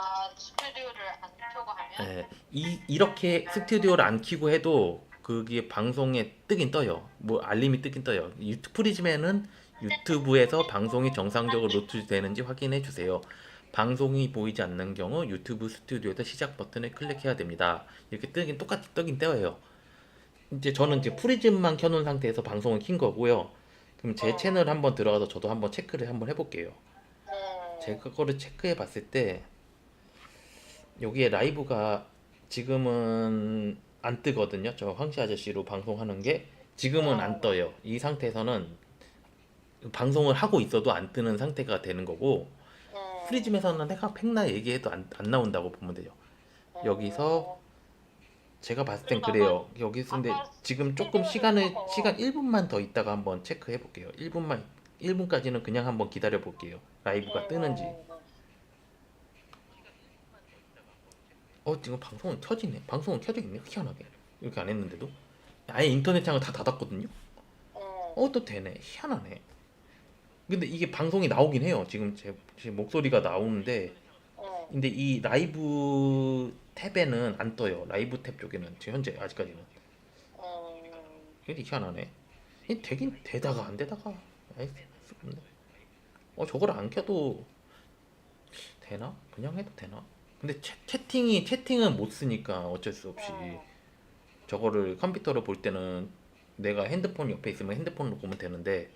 아 스튜디오를 안 켜고 하면 예, 이 이렇게 스튜디오를 안 켜고 해도 그게 방송에 뜨긴 떠요. 뭐 알림이 뜨긴 떠요. 유튜브 프리즘에는 유튜브에서 방송이 정상적으로 노출되는지 확인해 주세요. 방송이 보이지 않는 경우 유튜브 스튜디오에서 시작 버튼을 클릭해야 됩니다. 이렇게 뜨긴 똑같이 뜨긴 떠요. 이제 저는 이제 프리즘만 켜놓은 상태에서 방송을 킨 거고요. 그럼 제 채널 한번 들어가서 저도 한번 체크를 한번 해볼게요. 네. 제가 그거를 체크해 봤을 때 여기에 라이브가 지금은 안 뜨거든요. 저 황씨 아저씨로 방송하는 게 지금은 안 떠요. 이 상태에서는 방송을 하고 있어도 안 뜨는 상태가 되는 거고 네. 프리즘에서는 내가 팩나 얘기해도 안, 안 나온다고 보면 돼요. 여기서 제가 봤을 땐 그래요. 여기서 근데 지금 조금 시간을 시간 1분만 더 있다가 한번 체크해 볼게요. 1분만 1분까지는 그냥 한번 기다려 볼게요. 라이브가 뜨는지. 어 지금 방송은 켜지네. 방송은 켜져 있네. 희한하게 이렇게 안 했는데도 아예 인터넷 창을 다 닫았거든요. 어 또 되네. 희한하네. 근데 이게 방송이 나오긴 해요. 지금 제, 제 목소리가 나오는데 근데 이 라이브 탭에는 안 떠요. 라이브 탭 쪽에는 지금 현재 아직까지는 이게 희한하네. 이 되긴 되다가 안 되다가 아이. 어 저걸 안 켜도 되나? 그냥 해도 되나? 근데 채, 채팅이 채팅은 못 쓰니까 어쩔 수 없이 저거를 컴퓨터로 볼 때는 내가 핸드폰 옆에 있으면 핸드폰으로 보면 되는데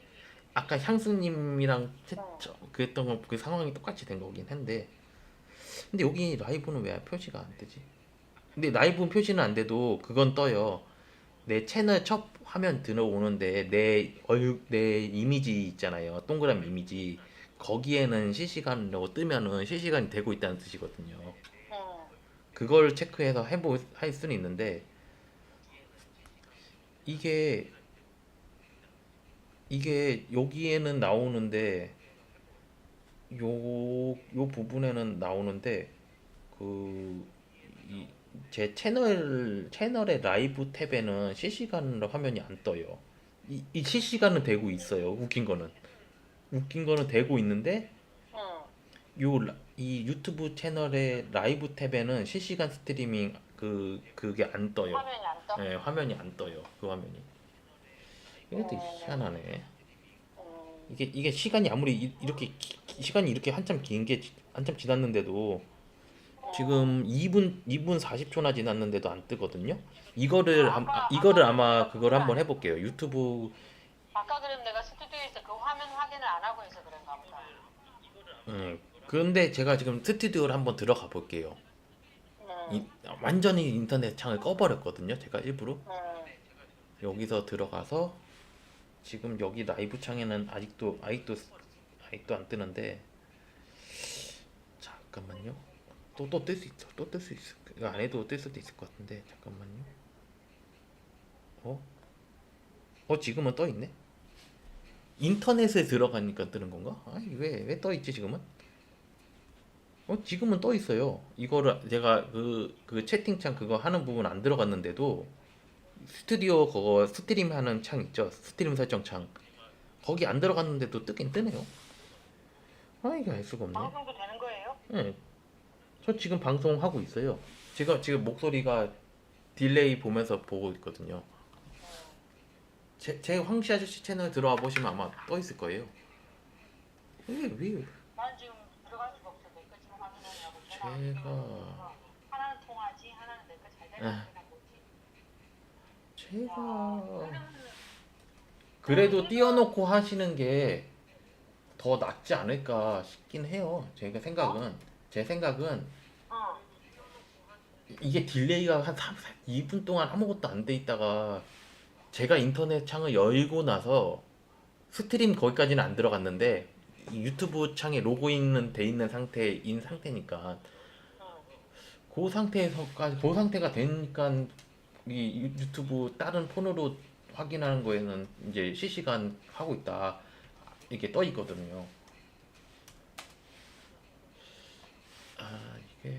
아까 향수님이랑 채, 저, 그랬던 거그 상황이 똑같이 된 거긴 한데 근데 여기 라이브는 왜 표시가 안 되지? 근데 라이브 표시는 안 돼도 그건 떠요. 내 채널 첫 화면 들어오는데 내 얼, 내 이미지 있잖아요. 동그라미 이미지. 거기에는 실시간으로 뜨면은 실시간이 되고 있다는 뜻이거든요. 그걸 체크해서 해보 할 수는 있는데 이게 이게 여기에는 나오는데 요, 요 부분에는 나오는데 그제 채널 채널의 라이브 탭에는 실시간으로 화면이 안 떠요. 이, 이 실시간은 되고 있어요. 웃긴 거는 웃긴 거는 되고 있는데 요이 유튜브 채널의 라이브 탭에는 실시간 스트리밍 그 그게 안 떠요. 화면이 안 떠. 네, 화면이 안 떠요. 그 화면이. 이것도 희한하네. 이게 이게 시간이 아무리 이- 이렇게 기- 기- 시간이 이렇게 한참 긴 게 한참 지났는데도 지금 2분 2분 40초나 지났는데도 안 뜨거든요. 이거를 암- 아, 이거를 아마 그걸 한번 해볼게요. 유튜브 아까 그럼 내가 스튜디오에서 그 화면 확인을 안 하고 해서 그런가 보다. 음, 그런데 제가 지금 스튜디오를 한번 들어가 볼게요. 이- 완전히 인터넷 창을 꺼버렸거든요. 제가 일부러 여기서 들어가서 지금 여기 라이브 창에는 아직도 아직도 아직도 안 뜨는데 잠깐만요. 또 또 뜰 수 있어. 또 뜰 수 있어. 이거 안 해도 뜰 수도 있을 것 같은데 잠깐만요. 어? 어 지금은 떠 있네. 인터넷에 들어가니까 뜨는 건가? 아니 왜왜 떠 있지 지금은? 어 지금은 떠 있어요. 이거를 제가 그 그 채팅창 그거 하는 부분 안 들어갔는데도 스튜디오 그거 스트림 하는 창 있죠? 스트림 설정 창. 거기 안 들어갔는데도 뜨긴 뜨네요. 아 이게 알 수가 없네. 방송도 되는 거예요? 네. 저 지금 방송하고 있어요. 제가 지금 목소리가 딜레이 보면서 보고 있거든요. 제, 제 황씨 아저씨 채널 들어와 보시면 아마 떠 있을 거예요. 이게 왜 난 지금 들어갈 수가 없어. 내거 지금 확인하냐고. 제가 하나는 통하지, 하나는 내거잘 에. 되나 보지. 제가 그래도 띄워놓고 하시는 게 더 낫지 않을까 싶긴 해요. 제가 생각은 제 생각은 어. 이게 딜레이가 한 3, 2분 동안 아무것도 안 돼 있다가 제가 인터넷 창을 열고 나서 스트림 거기까지는 안 들어갔는데 이 유튜브 창에 로그인은 돼 있는 상태인 상태니까 그 상태에서까지 그 상태가 되니까 이 유- 유튜브 다른 폰으로 확인하는 거에는 이제 실시간 하고 있다 이렇게 떠 있거든요. 아 이게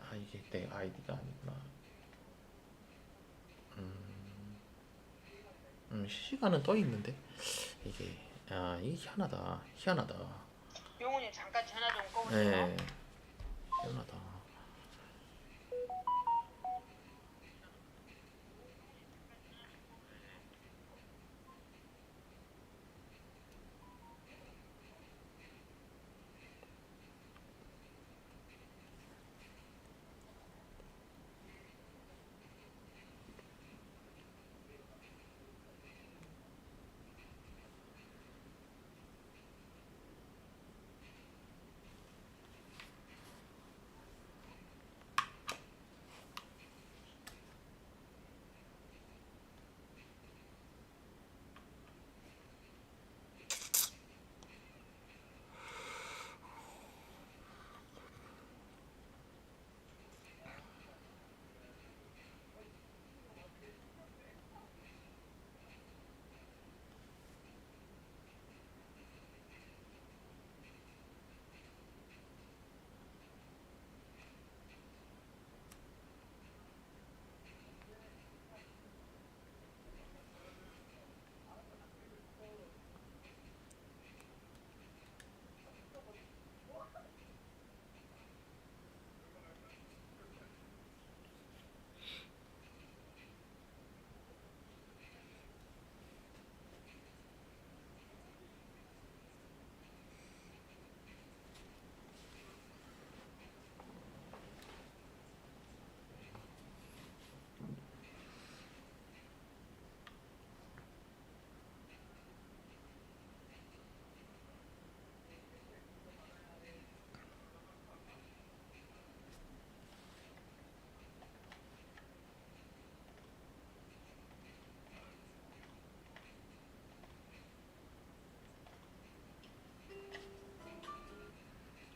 아 이게 내 아이디가 아니구나. 음, 시간은 떠 있는데 이게 아 이게 희한하다 희한하다 용우님 잠깐 전화 좀 꺼보세요. 네. 희한하다.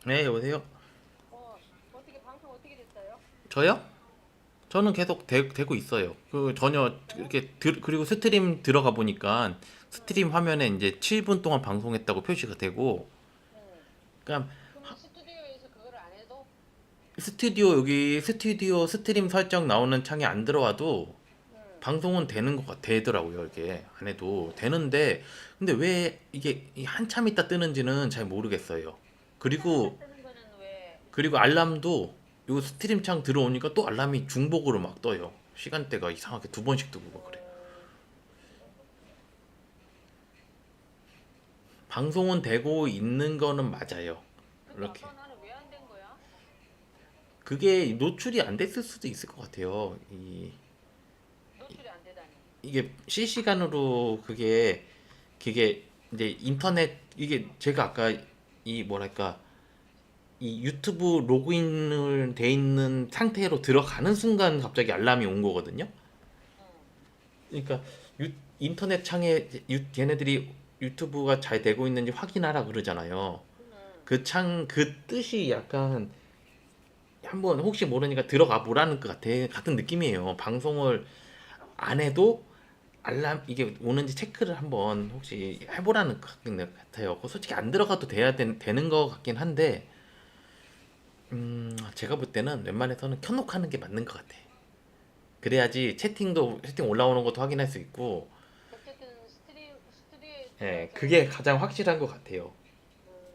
네, 여보세요? 어, 어떻게 방송 어떻게 됐어요? 저요? 저는 계속 되, 되고 있어요. 그 전혀 이렇게 들, 그리고 스트림 들어가 보니까 스트림 화면에 이제 7분 동안 방송했다고 표시가 되고 응. 그러니까 그럼 스튜디오에서 그걸 안 해도 스튜디오 여기 스튜디오 스트림 설정 나오는 창이 안 들어와도 응. 방송은 되는 것 같, 되더라고요. 이게 안 해도 되는데 근데 왜 이게 이 한참 있다 뜨는지는 잘 모르겠어요. 그리고? 그리고 알람도 요 스트림 창 들어오니까 또 알람이 중복으로 막 떠요. 시간대가 이상하게 두 번씩 뜨고 막 그래. 방송은 되고 있는 거는 맞아요. 이렇게. 그게 노출이 안 됐을 수도 있을 것 같아요. 이. 이게 실시간으로 그게 그게 이제 인터넷 이게 제가 아까 이 뭐랄까 이 유튜브 로그인을 돼 있는 상태로 들어가는 순간 갑자기 알람이 온 거거든요. 응. 그러니까 유, 인터넷 창에 유, 얘네들이 유튜브가 잘 되고 있는지 확인하라 그러잖아요. 응. 그창 그 뜻이 약간 한번 혹시 모르니까 들어가 보라는 것 같아 같은 느낌이에요. 방송을 안 해도 알람 이게 오는지 체크를 한번 혹시 해보라는 것 같아요. 그거 솔직히 안 들어가도 돼야 되, 되는 것 같긴 한데 음 제가 볼 때는 웬만해서는 켜놓고 하는 게 맞는 것 같아. 그래야지 채팅도 채팅 올라오는 것도 확인할 수 있고 어쨌든 스트림 예 그게 가장 확실한 것 같아요.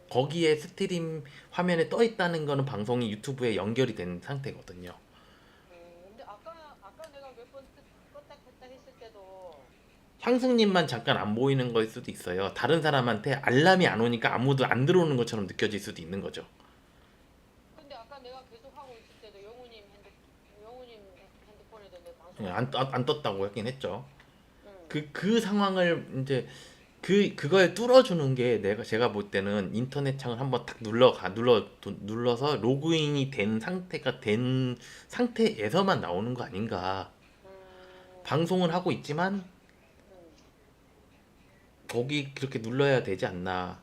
거기에 스트림 화면에 떠 있다는 거는 방송이 유튜브에 연결이 된 상태거든요. 음, 근데 아까 아까 내가 몇 번 껐다 켰다 했을 때도 향수님만 잠깐 안 보이는 거일 수도 있어요. 다른 사람한테 알람이 안 오니까 아무도 안 들어오는 것처럼 느껴질 수도 있는 거죠. 근데 아까 내가 계속 하고 있을 때도 영우님 핸드 영우님 핸드폰에도 내 방송. 예, 안, 안, 안 떴다고 했긴 했죠. 응. 그, 그 상황을 이제 그, 그걸 뚫어주는 게 내가 제가 볼 때는 인터넷 창을 한번 딱 눌러가, 눌러, 도- 눌러서 로그인이 된 상태가 된 상태에서만 나오는 거 아닌가. 음, 방송을 하고 있지만 음. 거기 그렇게 눌러야 되지 않나.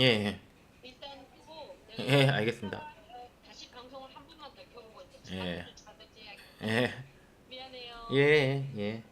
예, 예, 일단 끄고 예, 알겠습니다. 다시 방송을 한 번만 더 켜보고 이제 예. 예, 미안해요. 예, 예.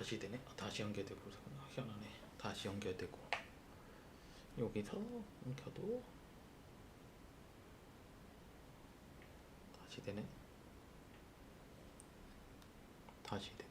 다시 되네? 아, 다시 연결되고 희한하네. 다시 연결되고. 여기서 켜도 다시 되네? 다시 되네